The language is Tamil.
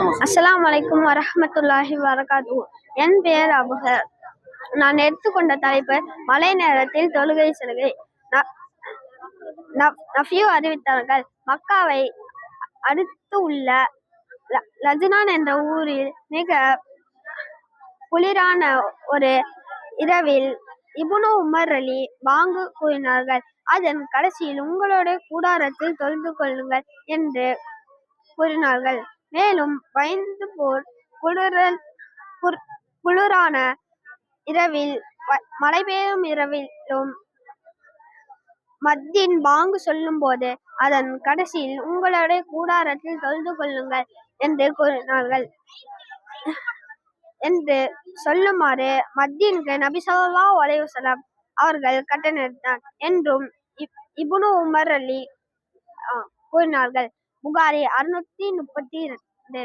அஸ்லாம் வலைக்கும் வரஹ்மத்துல்லாஹி வரகாத்து. என் பெயர் அபுகர் நான் எடுத்துக்கொண்ட தலைப்பு மழை நேரத்தில் தொழுகை செலுகை ந- நஃபியூ அறிவித்தார்கள். மக்காவை அடுத்து உள்ள லஜினான் என்ற ஊரில் மிக குளிரான ஒரு இரவில் இபுனு உமர் அலி பாங்கு கூறினார்கள். அதன் கடைசியில் உங்களுடைய கூடாரத்தில் தொழுது கொள்ளுங்கள் என்று கூறினார்கள். மேலும் பயந்து போர் குளிரல் குளிரான இரவில் மழை பெய்யும் இரவிலும் மத்தின் பாங்கு சொல்லும்போது அதன் கடைசியில் உங்களுடைய கூடாரத்தில் தொழுது கொள்ளுங்கள் என்று கூறினார்கள். என்று சொல்லுமாறு மத்தியனுக்கு நபி ஸல்லல்லாஹு அலைஹி அவர்கள் கட்டணித்தார் என்றும் இப்- இபுனு உமர் அலி கூறினார்கள். புகாரி அறுநூத்தி முப்பத்தி ரெண்டு